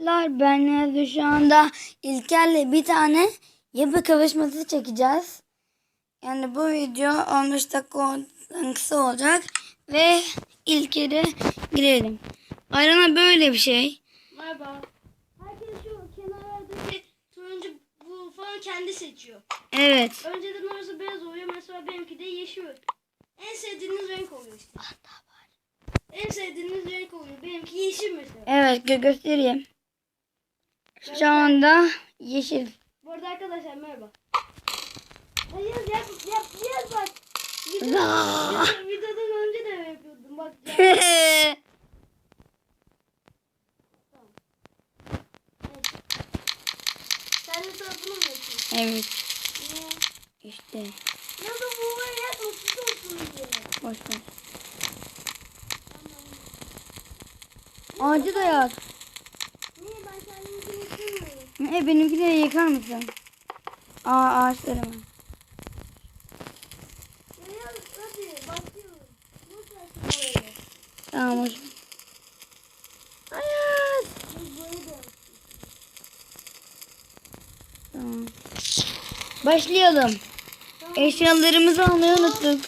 Arkadaşlar ben Yazı şu anda İlker'le bir tane yapı kavuşması çekeceğiz. Yani bu video 15 dakikadan kısa olacak ve İlker'e girelim. Arana böyle bir şey. Merhaba. Herkes şu kenarlardaki turuncu bu falan kendi seçiyor. Evet. Önceden orası beyaz oluyor. Mesela benimki de yeşil. En sevdiğiniz renk oluyor işte. En sevdiğiniz renk oluyor. Benimki yeşil mesela. Evet gö- göstereyim. Şu anda yeşil. Bu arada arkadaşlar merhaba. Hayır yap yap yap bak. Video, Zaa. video- videodan önce de yapıyordum bak. Ya. Sen de tarafını mı yapıyorsun? evet Niye? işte Ya da bu var yapma siz olsun diye. boş ver. Ağacı da yak. E benimkileri yıkar mısın? Aa ağaçlarımı. Tamam hocam. Ayaz. Tamam. Başlayalım. Eşyalarımızı almayı unuttuk.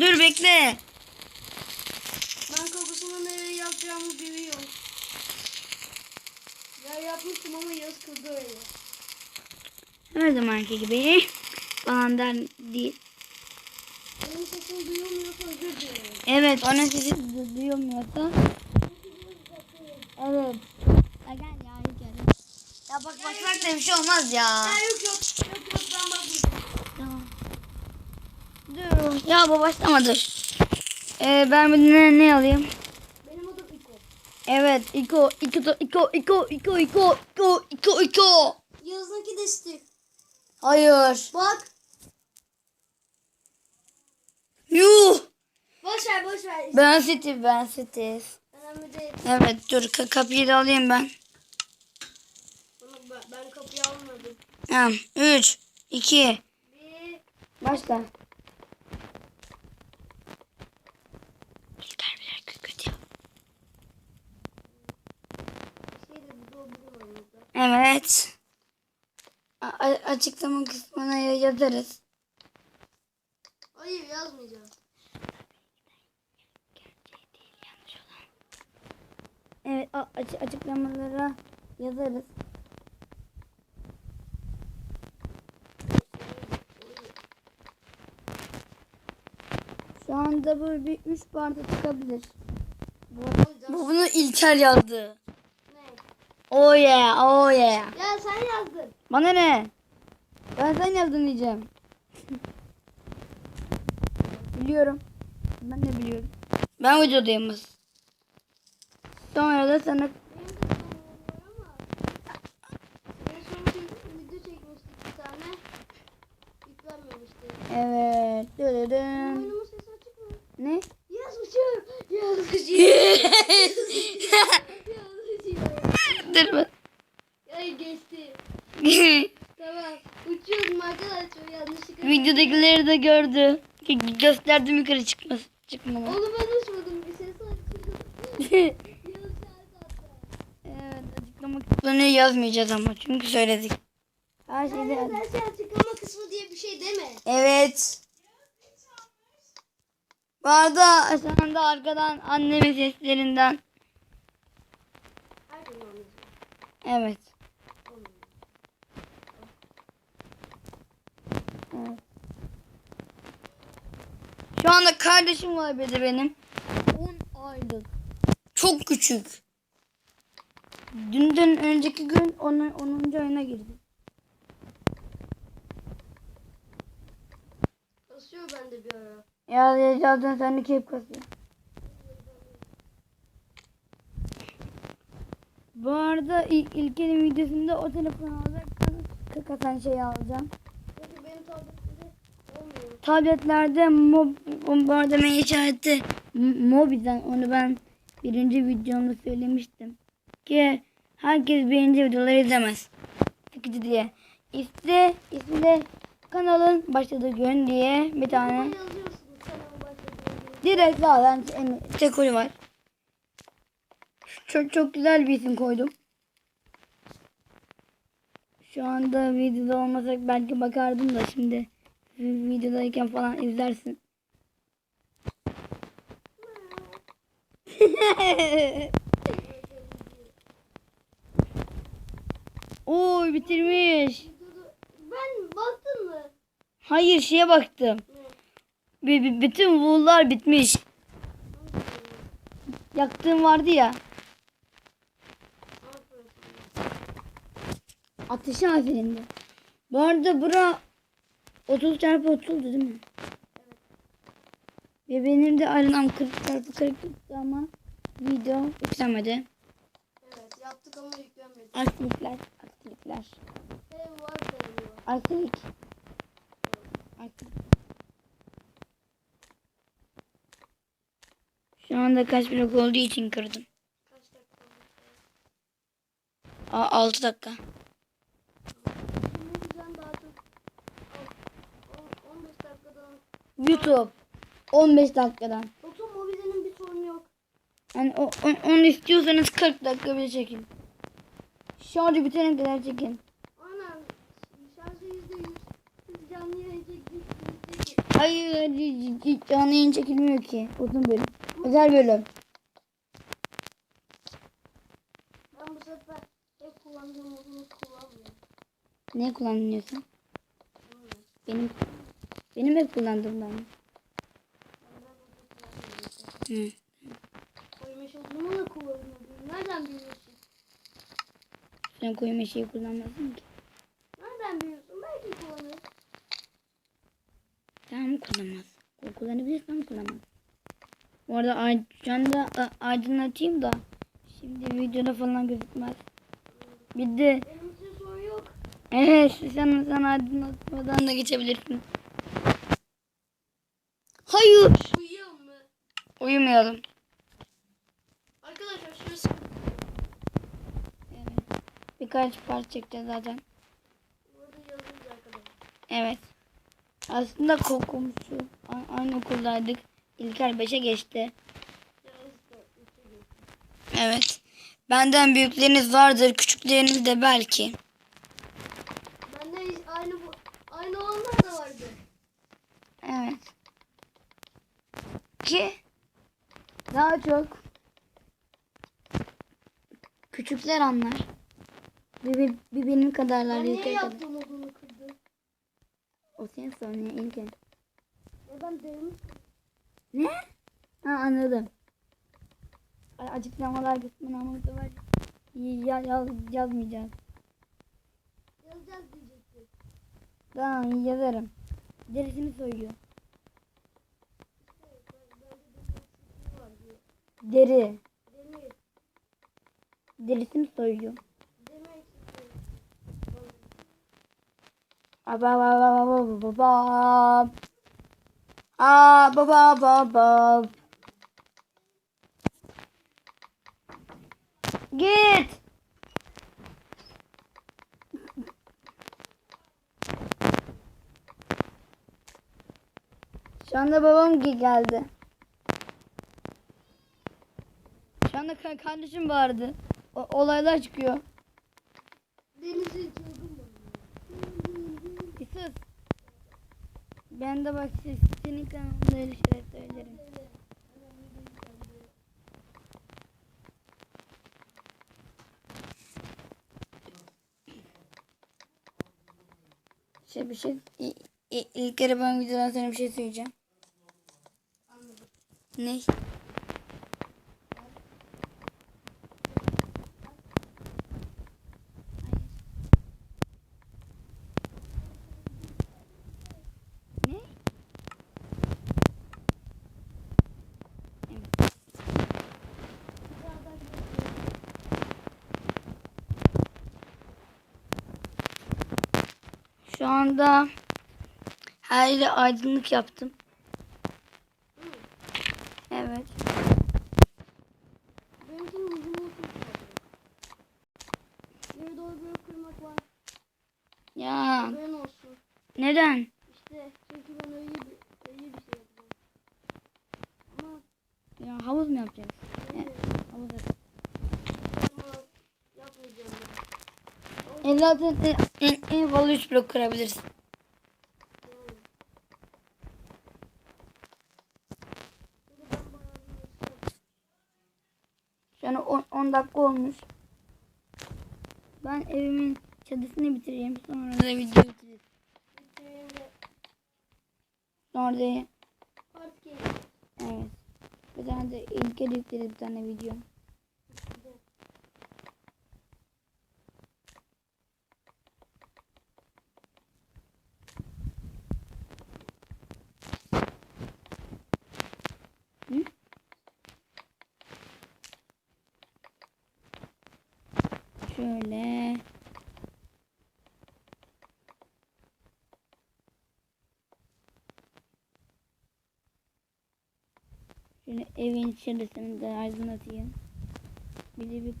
Dur bekle. Ama yaz kızdı öyle. Her zamanki gibi. Balandan değil. Benim sesimi duyulmuyorsa özür dilerim. Evet onun sesi du- duyulmuyorsa. Evet. Ya gel ya gel. Ya bak bak bak da bir şey olmaz ya. Ya yok yok. Yok yok ben bakmayacağım. Tamam. Dur. Ya bu başlama dur. Ee, ben bir ne, ne alayım? Evet. Iko, Iko, Iko, Iko, Iko, Iko, Iko, Iko, Iko. Yazınki de. Hayır. Bak. Yuh. Boş ver boş ver. Ben Steve, ben Steve. Önemli değil. Evet dur ka- kapıyı da alayım ben, ben kapıyı almadım. Tamam. 3, 2, Bir. başla. İlker birer kötü. Bir şey de bu bulamadım. Evet. A- açıklama kısmına ya- yazarız. Hayır yazmayacağım. Evet a- aç- açıklamalara yazarız. Şu anda böyle bir 3 barda çıkabilir. Bu, bu bunu İlker yazdı. Oh yeah, oh yeah. Ya sen yazdın. Bana ne? Ben sen yazdın diyeceğim. biliyorum. Ben de biliyorum. Ben vücudayım. Sonra da sana Evet. Dırırın. Ne? Yazmışım. Yazmışım. Yazmışım. Bak. Ay geçti. Tamam. Uçuyorum arkadaşlar yanlışlıkla. Videodakileri de gördü. Gö- Gösterdim yukarı çıkması. Çıkmalı. Onu ben uçmadım. Bir saat attı. evet açıklama kısmını yazmayacağız ama çünkü söyledik. Her şeyde şey açıklama kısmı diye bir şey deme. Evet. Bu arada şu anda arkadan annemin seslerinden. Her gün anlayacağım. Evet. evet. Şu anda kardeşim var bir de benim. 10 aylık. Çok küçük. Dünden önceki gün 10. 10. ayına girdi. Kasıyor bende bir ara. Ya ya zaten sendeki hep kasıyor. Bu arada ilk İlker'in videosunda o telefonu alacak kasan şeyi alacağım. Çünkü benim tabletimde olmuyor. Tabletlerde mob, bombardıman işareti Mobi'den onu ben birinci videomda söylemiştim. Ki herkes birinci videoları izlemez. Sıkıcı diye. İşte ismi de kanalın başladığı gün diye bir tane. Direkt zaten oyun var. Çok çok güzel bir isim koydum. Şu anda videoda olmasak belki bakardım da şimdi videodayken falan izlersin. Oy bitirmiş. Ben baktın mı? Hayır şeye baktım. B- bütün wool'lar bitmiş. Yaktığım vardı ya. Aferin sana. Ateşi aferindi. Bu arada bura 30 çarpı 30'du değil mi? Ve benim de arenam 40 çarpı 40 ama video yüklemedi. Evet yaptık ama yüklenmedi. Var ev var. Aksilik. Aksilik. Şu anda kaç blok olduğu için kırdım. Kaç dakika? Aa, 6 dakika. Şimdi sen daha çok on- on- 15 dakikadan YouTube 15 dakikadan. Yoksa mobilenin bir sorunu yok. Yani o, o- onu istiyorsanız 40 dakika bile çekin. Şarjı bitene kadar çekin. Aynen. Şarjı yüzde yüz. Biz canlı yayın çektik. Hayır canlı yayın çekilmiyor ki. Uzun bölüm. Özel bölüm. Ben bu sefer hep kullandığım modunu kullanmıyorum. Ne kullanıyorsun? Benim benim hep kullandığımdan. mı? Hı. Koymuş olduğumu da kullanıyorum. Nereden biliyorsun? Sen koyu meşeyi kullanmazsın ki. Nereden biliyorsun? Belki kullanırım. Tamam kullanmaz. O kullanabilirsen kullanmaz. Bu arada ay- şu anda a- aydınlatayım da şimdi videoda falan gözükmez. Bir de Benim için sorun yok. evet sen, sen aydınlatmadan da geçebilirsin. Hayır. Uyuyor mu? Uyumayalım. Arkadaşlar şurası Evet. Birkaç part çekeceğiz zaten. burada yazıyoruz arkadaşlar. Evet. Aslında ko- komşu. A- aynı okuldaydık. İlker 5'e geçti. Evet. Benden büyükleriniz vardır. Küçükleriniz de belki. Bende hiç aynı bu aynı olanlar da vardı. Evet. Ki daha çok küçükler anlar. Bir, bir, bir benim kadarlar. Ben niye yaptım odunu kırdı? O senin sorunun ya İlker. E ben derim. Ne? Ha anladım. A- Açıklamalar kısmına bu sefer ya, ya, yazmayacağız. Yazacağız diyecektim. Tamam yazarım. Derisini soyuyor. Evet, ben- bende de bir eksikliği var diyor. Deri. Demir. Derisini soyuyor. Demir eksikliği. Aba ba ba ba ba ba ba. Aa ba ba ba ba. Git. Şu anda babam ge- geldi. Ka- kardeşim bağırdı. O- olaylar çıkıyor. Mı? Bir sus. Ben de bak siz, senin kanalında öyle şeyler söylerim. Şey bir şey ilk kere ben videodan sonra bir şey söyleyeceğim. Ne? Evet. Şu anda her yere aydınlık yaptım. Evet. Ya neden? İşte çünkü ben öyle bir, öyle bir şey yapacağım. Ama Ya havuz mu yapacağız? öyle, Havuz yap- zaten en, en fazla 3 blok kırabilirsin. An 10, 10 dakika olmuş. Ben evimin çadısını bitireyim. Sonra da video bitiririz. Sonra da evet. Bir tane de ilk yükleriz bir tane video. Hı? Şöyle. Şöyle evin içerisini de aydınlatayım. Bir de bir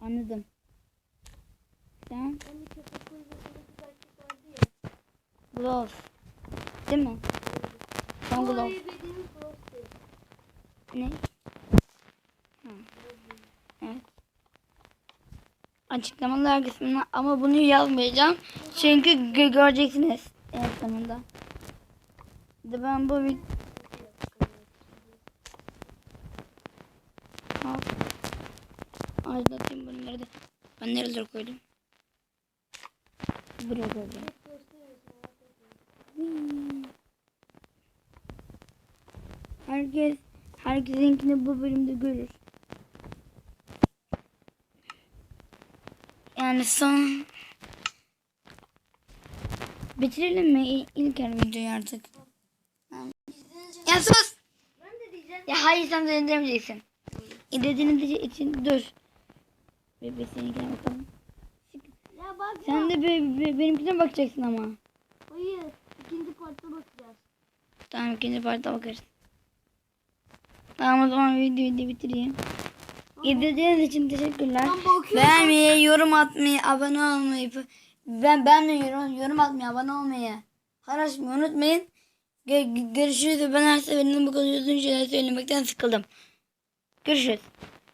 anladım. Sen gloves. Değil mi? Bildiğiniz Frost'tu. Ne? Ha. Evet. Açıklamalar kısmına ama bunu yazmayacağım. Çünkü gö- göreceksiniz en sonunda. De ben bu bir. Aydınlatayım bunları da. Ben nerelere koydum? Buraya koydum. Herkes herkesinkini bu bölümde görür. Yani son bitirelim mi İ- İlker videoyu artık? Ya sus! Ben de diyeceğim. Ya hayır sen de demeyeceksin. İzlediğiniz için dur. Bebe seninkine bakalım. Ya bak Sen de be, be- benimkine bakacaksın ama. Hayır. ikinci partta bakacağız. Tamam ikinci parta bakarız. Tamam o zaman videoyu da bitireyim. İzlediğiniz için teşekkürler. Beğenmeyi, yorum atmayı, abone olmayı, ben ben de yorum, yorum atmayı, abone olmayı, paylaşmayı unutmayın. Gö- görüşürüz. Ben her seferinde bu kadar uzun şeyler söylemekten sıkıldım. Görüşürüz.